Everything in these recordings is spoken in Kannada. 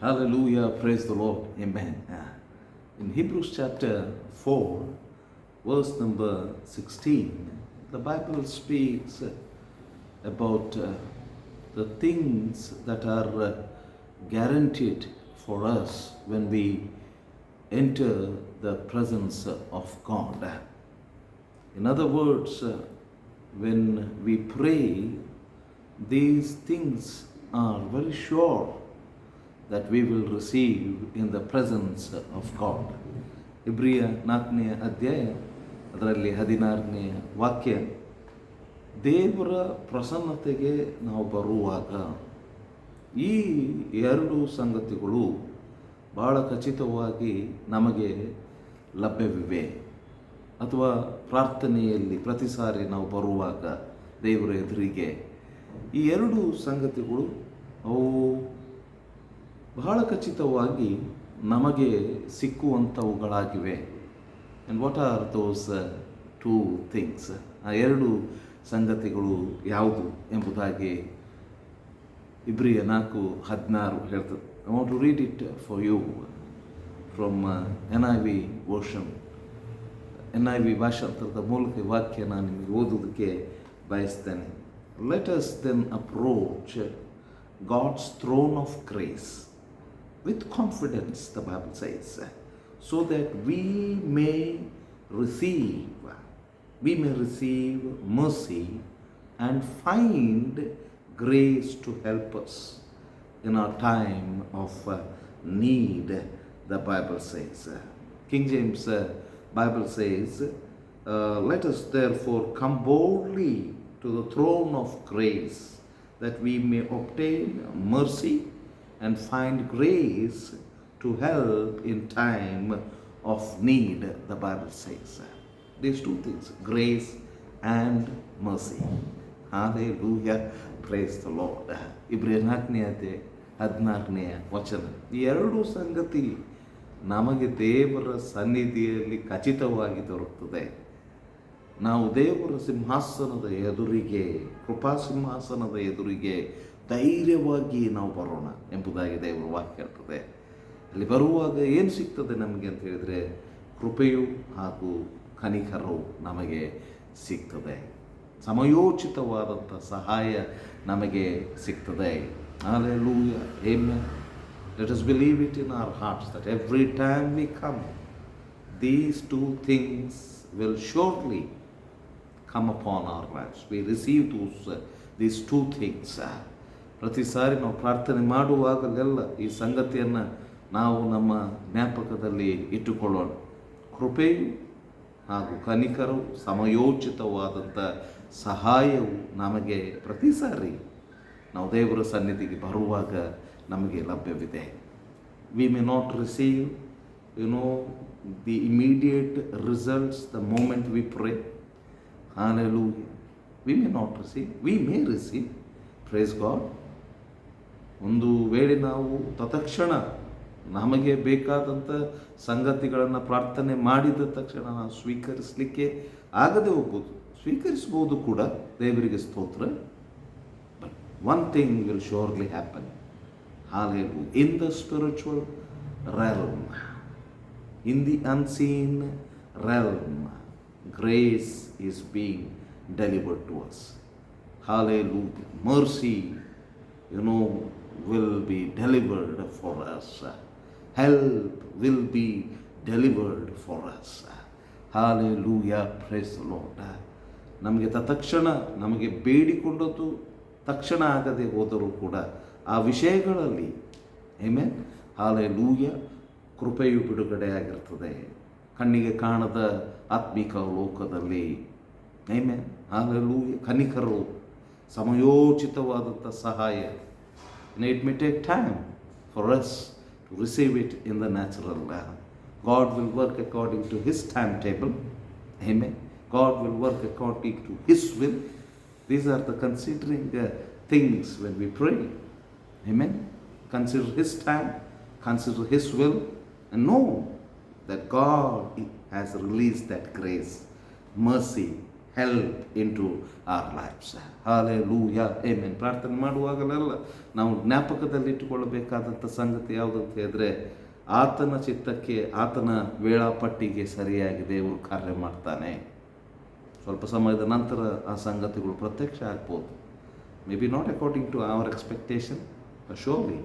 Hallelujah, praise the Lord, amen. Uh, In Hebrews chapter 4, verse number 16, the Bible speaks about uh, the things that are uh, guaranteed for us when we enter the presence of God. In other words, uh, when we pray, these things are very sure that we will receive in the presence of God. ಇಬ್ರಿಯ ನಾಲ್ಕನೆಯ ಅಧ್ಯಾಯ, ಅದರಲ್ಲಿ ಹದಿನಾರನೆಯ ವಾಕ್ಯ, ದೇವರ ಪ್ರಸನ್ನತೆಗೆ ನಾವು ಬರುವಾಗ ಈ ಎರಡು ಸಂಗತಿಗಳು ಬಹಳ ಖಚಿತವಾಗಿ ನಮಗೆ ಲಭ್ಯವಿವೆ ಅಥವಾ ಪ್ರಾರ್ಥನೆಯಲ್ಲಿ ಪ್ರತಿ ಸಾರಿ ನಾವು ಬರುವಾಗ ದೇವರ ಎದುರಿಗೆ ಈ ಎರಡು ಸಂಗತಿಗಳು ಅವು ಬಹಳ ಖಚಿತವಾಗಿ ನಮಗೆ ಸಿಕ್ಕುವಂಥವುಗಳಾಗಿವೆ. And what are those two things ಆ ಎರಡು ಸಂಗತಿಗಳು ಯಾವುದು ಎಂಬುದಾಗಿ ಇಬ್ರಿಯ ನಾಲ್ಕು ಹದಿನಾರು ಹೇಳ್ತದೆ. I want to read it for you from N I V version N I V ಭಾಷಾಂತರದ ಮೂಲಕ ವಾಕ್ಯ ನಾನು ನಿಮಗೆ ಓದೋದಕ್ಕೆ ಬಯಸ್ತೇನೆ. Let then approach God's throne of grace with confidence, the Bible says, so that we may receive, we may receive mercy and find grace to help us in our time of uh, need, the Bible says. King James uh, Bible says, uh, let us therefore come boldly to the throne of grace that we may obtain mercy and find grace to help in time of need, the Bible says. These two things grace and mercy. Hallelujah. Praise the Lord. ಇಬ್ರಿಯ ನಾಲ್ಕನೇ ಅಧ್ಯಾಯ ಹದಿನಾರನೆಯ ವಚನ ಈ ಎರಡು ಸಂಗತಿ ನಮಗೆ ದೇವರ ಸನ್ನಿಧಿಯಲ್ಲಿ ಖಚಿತವಾಗಿ ದೊರಕುತ್ತದೆ ನಾವು ದೇವರ ಸಿಂಹಾಸನದ ಎದುರಿಗೆ, ಕೃಪಾ ಸಿಂಹಾಸನದ ಎದುರಿಗೆ ಧೈರ್ಯವಾಗಿ ನಾವು ಬರೋಣ ಎಂಬುದಾಗಿ ದೇವರು ವಾಕ್ಯ ಹೇಳ್ತದೆ. ಅಲ್ಲಿ ಬರುವಾಗ ಏನು ಸಿಗ್ತದೆ ನಮಗೆ ಅಂತ ಹೇಳಿದರೆ ಕೃಪೆಯು ಹಾಗೂ ಕನಿಕರವು ನಮಗೆ ಸಿಗ್ತದೆ. ಸಮಯೋಚಿತವಾದಂಥ ಸಹಾಯ ನಮಗೆ ಸಿಗ್ತದೆ. ಆದರೆ ಲೂ aim let us believe it in our hearts that every time we come these two things will surely come upon our lives. We receive those, these two things. ಪ್ರತಿ ಸಾರಿ ನಾವು ಪ್ರಾರ್ಥನೆ ಮಾಡುವಾಗಲೆಲ್ಲ ಈ ಸಂಗತಿಯನ್ನು ನಾವು ನಮ್ಮ ಜ್ಞಾಪಕದಲ್ಲಿ ಇಟ್ಟುಕೊಳ್ಳೋಣ ಕೃಪೆಯು ಹಾಗೂ ಕನಿಕರು ಸಮಯೋಚಿತವಾದಂಥ ಸಹಾಯವು ನಮಗೆ ಪ್ರತಿ ಸಾರಿ ನಾವು ದೇವರ ಸನ್ನಿಧಿಗೆ ಬರುವಾಗ ನಮಗೆ ಲಭ್ಯವಿದೆ we may not receive you know the immediate results the moment we pray Hallelujah. We may not receive, we may receive. Praise God. ಒಂದು ವೇಳೆ ನಾವು ತತ್ಕ್ಷಣ ನಮಗೆ ಬೇಕಾದಂಥ ಸಂಗತಿಗಳನ್ನು ಪ್ರಾರ್ಥನೆ ಮಾಡಿದ ತಕ್ಷಣ ನಾವು ಸ್ವೀಕರಿಸಲಿಕ್ಕೆ ಆಗದೆ ಹೋಗ್ಬೋದು. ಸ್ವೀಕರಿಸ್ಬೋದು ಕೂಡ ದೇವರಿಗೆ ಸ್ತೋತ್ರ. But one thing will surely happen hallelujah in the spiritual realm, in the unseen realm, grace is being delivered to us. Hallelujah. Mercy, you know, will be delivered for us. Help will be delivered for us. Hallelujah. Praise the Lord. ನಮಗೆ ತತ್ಕ್ಷಣ ನಮಗೆ ಬೇಡಿಕೊಂಡದ್ದು ತಕ್ಷಣ ಆಗದೆ ಹೋದರೂ ಕೂಡ ಆ ವಿಷಯಗಳಲ್ಲಿ ಏಮೇನ್ ಹಾಲೆ ಲೂಯ ಕೃಪೆಯು ಬಿಡುಗಡೆಯಾಗಿರ್ತದೆ ಕಣ್ಣಿಗೆ ಕಾಣದ ಆತ್ಮಿಕ ಲೋಕದಲ್ಲಿ ಏಮೇನ್ ಹಾಲೆ ಲೂಯ ಕನಿಕರು ಸಮಯೋಚಿತವಾದಂಥ ಸಹಾಯ it may take time for us to receive it in the natural God will work according to his time table Amen. God will work according to His will. These are the considering uh, things when we pray. Amen. Consider His time, consider His will, and know that God has released that grace, mercy, help in to our lifes hallelujah amen ಪ್ರಾರ್ಥನೆ ಮಾಡುವಾಗಲೆಲ್ಲ ನಾವು ಜ್ಞಾಪಕದಲ್ಲಿಟ್ಟುಕೊಳ್ಳಬೇಕಾದಂಥ ಸಂಗತಿ ಯಾವುದಂತ ಹೇಳಿದ್ರೆ ಆತನ ಚಿತ್ತಕ್ಕೆ ಆತನ ವೇಳಾಪಟ್ಟಿಗೆ ಸರಿಯಾಗಿ ದೇವರು ಕಾರ್ಯ ಮಾಡ್ತಾನೆ. ಸ್ವಲ್ಪ ಸಮಯದ ನಂತರ ಆ ಸಂಗತಿಗಳು ಪ್ರತ್ಯಕ್ಷ ಆಗ್ಬೋದು. May be not according to our expectation surely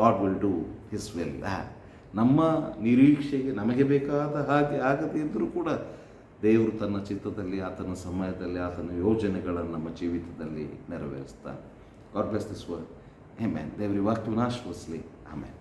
God will do his will ನಮ್ಮ ನಿರೀಕ್ಷೆಗೆ ನಮಗೆ ಬೇಕಾದ ಹಾಗೆ ಆಗದೆ ಇದ್ದರೂ ಕೂಡ ದೇವರು ತನ್ನ ಚಿತ್ತದಲ್ಲಿ, ಆತನ ಸಮಯದಲ್ಲಿ, ಆತನ ಯೋಜನೆಗಳನ್ನು ನಮ್ಮ ಜೀವಿತದಲ್ಲಿ ನೆರವೇರಿಸ್ತಾನೆ. God bless this word amen ದೇವರಿ ವಾಕ್ಯವನ್ನು ಆಶ್ವಸಲಿ. ಆಮೇನ್